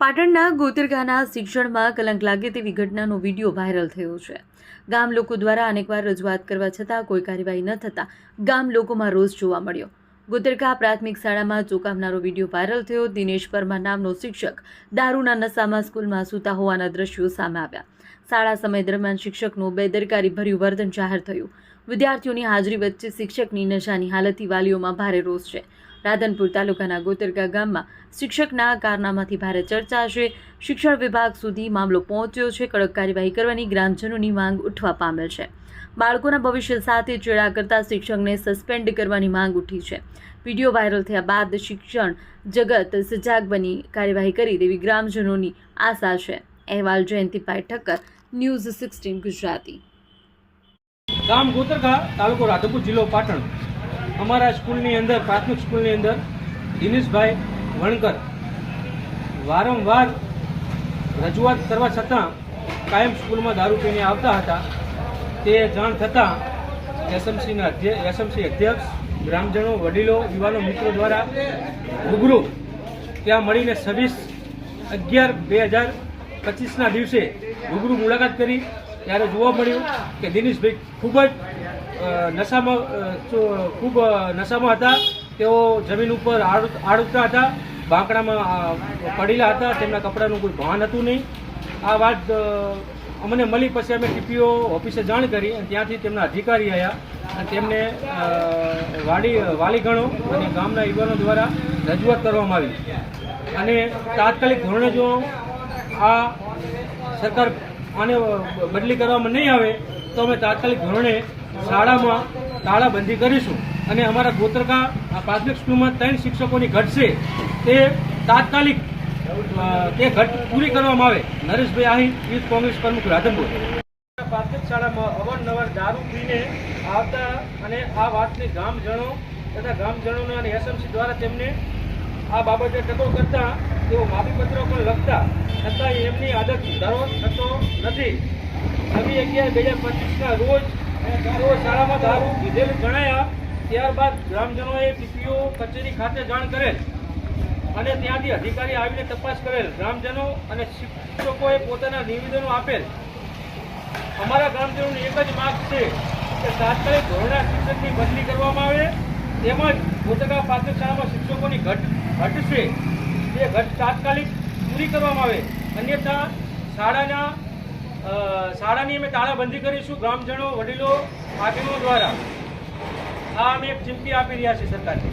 પાટણના ગોતરગાના શિક્ષણમાં કલંક લાગે તેવી ઘટનાનો વીડિયો વાયરલ થયો છે. ગામ લોકો દ્વારા અનેકવાર રજૂઆત કરવા છતાં કોઈ કાર્યવાહી ન થતાં ગામ લોકોમાં રોષ જોવા મળ્યો. ગોતરકા પ્રાથમિક શાળામાં ચોંકાવનારો વીડિયો વાયરલ થયો. દિનેશ પરમાર નામનો શિક્ષક દારૂના નશામાં સ્કૂલમાં સૂતા હોવાના દ્રશ્યો સામે આવ્યા. શાળા સમય દરમિયાન શિક્ષકનું બેદરકારી ભર્યું વર્તન જાહેર થયું. વિદ્યાર્થીઓની હાજરી વચ્ચે શિક્ષકની નશાની હાલતથી વાલીઓમાં ભારે રોષ છે. રાધનપુર તાલુકાના ગોતરકા ગામમાં શિક્ષકના કારનામાથી ભારે ચર્ચા છે. શિક્ષણ વિભાગ સુધી મામલો પહોંચ્યો છે. કડક કાર્યવાહી કરવાની ગ્રામજનોની માંગ ઉઠવા પામેલ છે. બાળકોના ભવિષ્ય સાથે ચેડા કરતા શિક્ષકને સસ્પેન્ડ કરવાની માંગ ઉઠી છે. વીડિયો વાયરલ થયા બાદ શિક્ષણ જગત સજાગ બની કાર્યવાહી કરી તેવી ગ્રામજનોની આશા છે. અહેવાલ જયંતિભાઈ ઠક્કર, ન્યૂઝ સિક્સટીન ગુજરાતી. ગામ ગોતરકા તાલુકો રાધનપુર, જિલ્લો પાટણ. અમારા સ્કૂલની અંદર, પ્રાથમિક સ્કૂલની અંદર, દિનેશભાઈ વણકર વારંવાર રજૂઆત કરવા છતાં કાયમ સ્કૂલમાં દારૂ પીને આવતા હતા. તે જાણ થતાં એસએમસીના એસએમસી અધ્યક્ષ, ગ્રામજનો, વડીલો, યુવાનો મિત્રો દ્વારા રૂબરૂ ત્યાં મળીને છવ્વીસ અગિયાર બે હજાર પચીસના દિવસે રૂબરૂ મુલાકાત કરી. ત્યારે જોવા મળ્યું કે દિનેશભાઈ ખૂબ જ નશામાં ખૂબ નશામાં હતા. તેઓ જમીન ઉપર આડ- આડુતા હતા. બાંકડામાં પડેલા હતા. તેમના કપડાનું કોઈ ભાન હતું નહીં. આ વાત અમને મળી પછી અમે ટીપીઓ ઓફિસે જાણ કરી અને ત્યાંથી તેમના અધિકારી આવ્યા. અને તેમને વાડી વાલીગણો અને ગામના યુવાનો દ્વારા રજૂઆત કરવામાં આવી. અને તાત્કાલિક ધોરણે જો આ સરકાર આને બદલી કરવામાં નહીં આવે, તો અમે તાત્કાલિક ધોરણે શાળામાં તાળાબંધી કરીશું અને અમારા ગોત્રકા પ્રાથમિક સ્કૂલમાં ત્રણ શિક્ષકોની ઘટશે તે તાત્કાલિક તે ઘટ પૂરી કરવામાં આવે. નરેશભાઈ આહી યુથ કોંગ્રેસ પ્રમુખ રાધનપુર પ્રાથમિક શાળામાં અવારનવાર દારૂ પીને આવતા અને આ વાતને ગામજનો તથા ગામજનોના અને એસએમસી દ્વારા તેમને આ બાબતે ટકો કરતા તેઓ માફીપત્રો પણ લખતા છતાં એમની આદત ધરો થતો નથી. છવ્વીસ અગિયાર બે હજાર પચીસના રોજ શાળામાં દારૂ પીધેલું જણાયા, ત્યારબાદ ગ્રામજનોએ ટીપીઓ કચેરી ખાતે જાણ કરેલ અને ત્યાંથી અધિકારી આવીને તપાસ કરેલ. ગ્રામજનો અને શિક્ષકોએ પોતાના નિવેદનો આપેલ. અમારા ગ્રામજનોની એક જ માંગ છે કે તાત્કાલિક ધોરણે શિક્ષકની બદલી કરવામાં આવે. તેમજ પોતાના પ્રાથમિક શિક્ષકોની ઘટ ઘટ છે તે ઘટ તાત્કાલિક પૂરી કરવામાં આવે. અન્યથા શાળાના શાળાની અમે તાળાબંધી કરીશું ગ્રામજનો, વડીલો, આગેવાનો દ્વારા. આ અમે એક ચીમકી આપી રહ્યા છીએ સરકારને.